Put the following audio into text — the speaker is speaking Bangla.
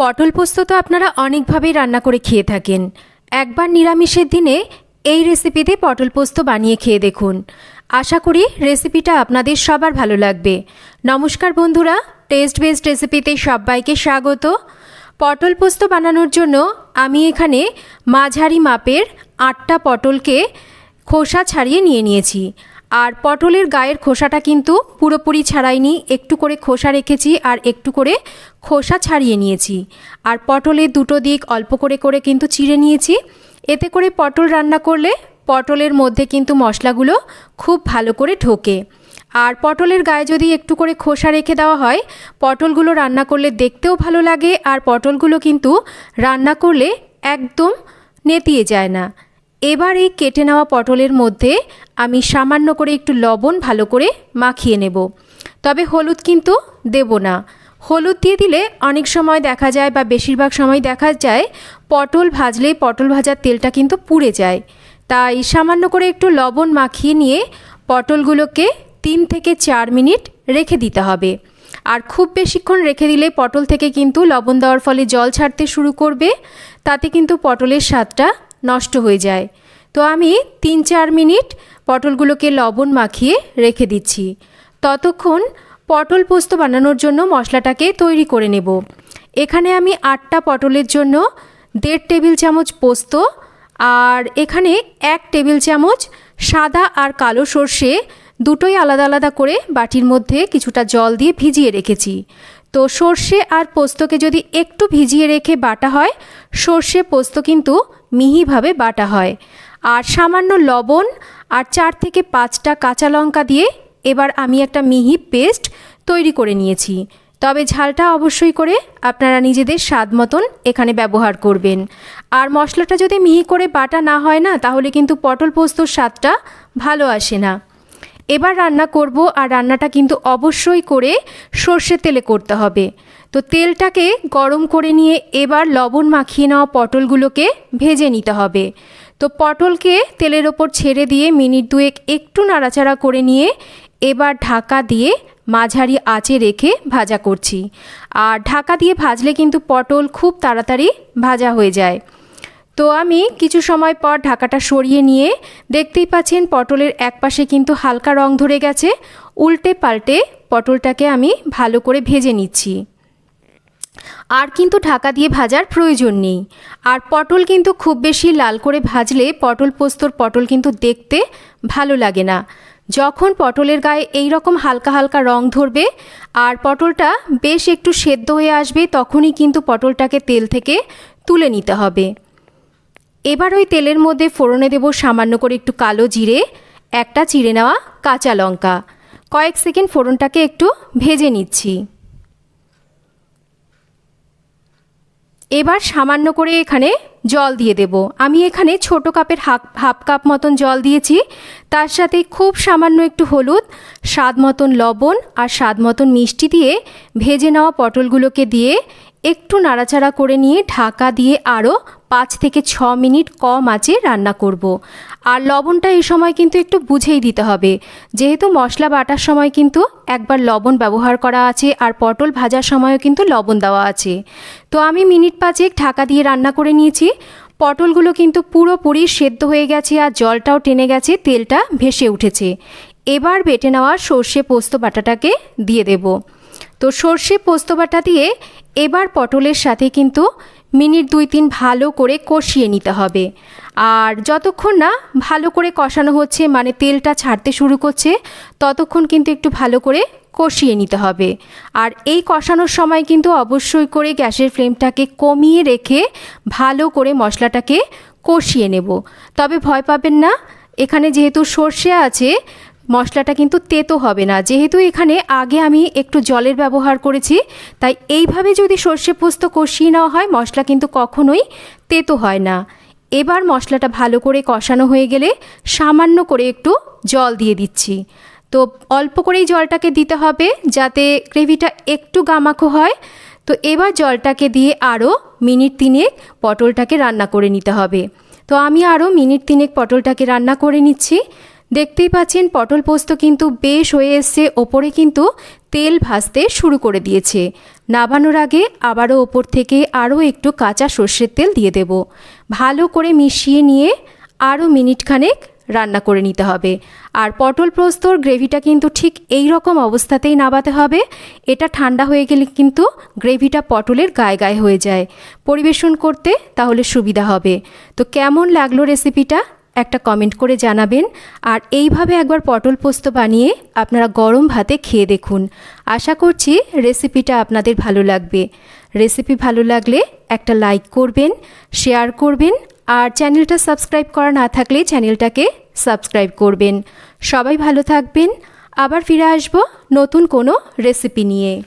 পটল পোস্ত তো আপনারা অনেকভাবেই রান্না করে খেয়ে থাকেন। একবার নিরামিষের দিনে এই রেসিপিতে পটল পোস্ত বানিয়ে খেয়ে দেখুন। আশা করি রেসিপিটা আপনাদের সবার ভালো লাগবে। নমস্কার বন্ধুরা টেস্ট বেসড রেসিপিতে সবাইকে স্বাগত। পটল পোস্ত বানানোর জন্য আমি এখানে মাঝারি মাপের আটটা পটলকে খোসা ছাড়িয়ে নিয়ে নিয়েছি। আর পটলের গায়ের খোসাটা কিন্তু পুরোপুরি ছাড়াইনি। একটু করে খোসা রেখেছি আর একটু করে খোসা ছাড়িয়ে নিয়েছি। আর পটলের দুটো দিক অল্প করে করে কিন্তু চিড়ে নিয়েছি। এতে করে পটল রান্না করলে পটলের মধ্যে কিন্তু মশলাগুলো খুব ভালো করে ঢোকে। আর পটলের গায়ে যদি একটু করে খোসা রেখে দেওয়া হয়, পটলগুলো রান্না করলে দেখতেও ভালো লাগে আর পটলগুলো কিন্তু রান্না করলে একদম নেতিয়ে যায় না। এবার এই কেটে নেওয়া পটলের মধ্যে আমি সামান্য করে একটু লবণ ভালো করে মাখিয়ে নেব। তবে হলুদ কিন্তু দেব না। হলুদ দিয়ে দিলে অনেক সময় দেখা যায় বা বেশিরভাগ সময় দেখা যায় পটল ভাজলে পটল ভাজার তেলটা কিন্তু পুড়ে যায়। তাই সামান্য করে একটু লবণ মাখিয়ে নিয়ে পটলগুলোকে তিন থেকে চার মিনিট রেখে দিতে হবে। আর খুব বেশিক্ষণ রেখে দিলে পটল থেকে কিন্তু লবণ দেওয়ার ফলে জল ছাড়তে শুরু করবে। তাতে কিন্তু পটলের স্বাদটা নষ্ট হয়ে যায়। তো আমি তিন চার মিনিট পটলগুলোকে লবণ মাখিয়ে রেখে দিচ্ছি। ততক্ষণ পটল পোস্ত বানানোর জন্য মশলাটাকে তৈরি করে নেব। এখানে আমি আটটা পটলের জন্য দেড় টেবিল চামচ পোস্ত আর এখানে এক টেবিল চামচ সাদা আর কালো সর্ষে দুটোই আলাদা আলাদা করে বাটির মধ্যে কিছুটা জল দিয়ে ভিজিয়ে রেখেছি। তো সর্ষে আর পোস্তকে যদি একটু ভিজিয়ে রেখে বাটা হয়, সর্ষে পোস্ত কিন্তু মিহিভাবে বাটা হয়। আর সামান্য লবণ আর চার থেকে পাঁচটা কাঁচা লঙ্কা দিয়ে এবার আমি একটা মিহি পেস্ট তৈরি করে নিয়েছি। তবে ঝালটা অবশ্যই করে আপনারা নিজেদের স্বাদ মতন এখানে ব্যবহার করবেন। আর মশলাটা যদি মিহি করে বাটা না হয় না, তাহলে কিন্তু পটল পোস্তর স্বাদটা ভালো আসে না। এবার রান্না করব আর রান্নাটা কিন্তু অবশ্যই করে সর্ষের তেলে করতে হবে। তো তেলটাকে গরম করে নিয়ে এবার লবণ মাখিয়ে নেওয়া পটলগুলোকে ভেজে নিতে হবে। তো পটলকে তেলের ওপর ছেড়ে দিয়ে মিনিট দুয়েক একটু নাড়াচাড়া করে নিয়ে এবার ঢাকা দিয়ে মাঝারি আঁচে রেখে ভাজা করছি। আর ঢাকা দিয়ে ভাজলে কিন্তু পটল খুব তাড়াতাড়ি ভাজা হয়ে যায়। তো আমি কিছু সময় পর ঢাকাটা সরিয়ে নিয়ে দেখতেই পাচ্ছেন পটলের একপাশে কিন্তু হালকা রং ধরে গেছে। উল্টে পাল্টে পটলটাকে আমি ভালো করে ভেজে নিচ্ছি। আর কিন্তু ঢাকা দিয়ে ভাজার প্রয়োজন নেই। আর পটল কিন্তু খুব বেশি লাল করে ভাজলে পটল পোস্তর পটল কিন্তু দেখতে ভালো লাগে না। যখন পটলের গায়ে এই রকম হালকা হালকা রং ধরবে আর পটলটা বেশ একটু সেদ্ধ হয়ে আসবে, তখনই কিন্তু পটলটাকে তেল থেকে তুলে নিতে হবে। এবার ওই তেলের মধ্যে ফোড়নে দেব সামান্য করে একটু কালো জিরে, একটা চিড়ে নেওয়া কাঁচা লঙ্কা। কয়েক সেকেন্ড ফোড়নটাকে একটু ভেজে নিচ্ছি। এবার সামান্য করে এখানে জল দিয়ে দেব। আমি এখানে ছোট কাপের হাফ হাফ কাপ মতন জল দিয়েছি। তার সাথে খুব সামান্য একটু হলুদ, স্বাদ মতন লবণ আর স্বাদ মতন মিষ্টি দিয়ে ভেজে নেওয়া পটলগুলোকে দিয়ে একটু নাড়াচাড়া করে নিয়ে ঢাকা দিয়ে আরও পাঁচ থেকে ছ মিনিট কম আঁচে রান্না করব। আর লবণটা এই সময় কিন্তু একটু বুঝেই দিতে হবে। যেহেতু মশলা বাটার সময় কিন্তু একবার লবণ ব্যবহার করা আছে আর পটল ভাজার সময়ও কিন্তু লবণ দেওয়া আছে। তো আমি মিনিট পাঁচেক ঢাকা দিয়ে রান্না করে নিয়েছি। পটলগুলো কিন্তু পুরোপুরি সেদ্ধ হয়ে গেছে আর জলটাও টেনে গেছে, তেলটা ভেসে উঠেছে। এবার বেটে নেওয়া সর্ষে পোস্ত বাটাটাকে দিয়ে দেব। তো সর্ষে পোস্ত বাটা দিয়ে এবার পটলের সাথে কিন্তু মিনিট দুই তিন ভালো করে কষিয়ে নিতে হবে। আর যতক্ষণ না ভালো করে কষানো হচ্ছে মানে তেলটা ছাড়তে শুরু করছে, ততক্ষণ কিন্তু একটু ভালো করে কষিয়ে নিতে হবে। আর এই কষানোর সময় কিন্তু অবশ্যই করে গ্যাসের ফ্লেমটাকে কমিয়ে রেখে ভালো করে মশলাটাকে কষিয়ে নেব। তবে ভয় পাবেন না, এখানে যেহেতু সর্ষে আছে মশলাটা কিন্তু তেতো হবে না। যেহেতু এখানে আগে আমি একটু জলের ব্যবহার করেছি, তাই এইভাবে যদি সর্ষে পোস্ত কষিয়ে নেওয়া হয়, মশলা কিন্তু কখনোই তেতো হয় না। এবার মশলাটা ভালো করে কষানো হয়ে গেলে সামান্য করে একটু জল দিয়ে দিচ্ছি। তো অল্প করেই জলটাকে দিতে হবে যাতে গ্রেভিটা একটু গামাখো হয়। তো এবার জলটাকে দিয়ে আরও মিনিট তিনেক পটলটাকে রান্না করে নিতে হবে। তো আমি আরও মিনিট তিনেক পটলটাকে রান্না করে নিচ্ছি। দেখতেই পাচ্ছেন, পটল পোস্ত কিন্তু বেশ হয়ে এসছে। ওপরে কিন্তু তেল ভাজতে শুরু করে দিয়েছে। নাবানোর আগে আবারও ওপর থেকে আরও একটু কাঁচা সর্ষের তেল দিয়ে দেব। ভালো করে মিশিয়ে নিয়ে আরও মিনিটখানেক রান্না করে নিতে হবে। আর পটল পোস্তর গ্রেভিটা কিন্তু ঠিক এই রকম অবস্থাতেই নাবাতে হবে। এটা ঠান্ডা হয়ে গেলে কিন্তু গ্রেভিটা পটলের গায়ে গায়ে হয়ে যায়। পরিবেশন করতে তাহলে সুবিধা হবে। তো কেমন লাগল রেসিপিটা? একটা কমেন্ট করে জানাবেন। আর এইভাবে একবার পটল পোস্ত বানিয়ে আপনারা গরম ভাতে খেয়ে দেখুন। আশা করছি রেসিপিটা আপনাদের ভালো লাগবে। রেসিপি ভালো লাগলে একটা লাইক করবেন শেয়ার করবেন, আর চ্যানেলটা সাবস্ক্রাইব করা না থাকলে চ্যানেলটাকে সাবস্ক্রাইব করবেন। সবাই ভালো থাকবেন। আবার ফিরে আসব নতুন কোনো রেসিপি নিয়ে।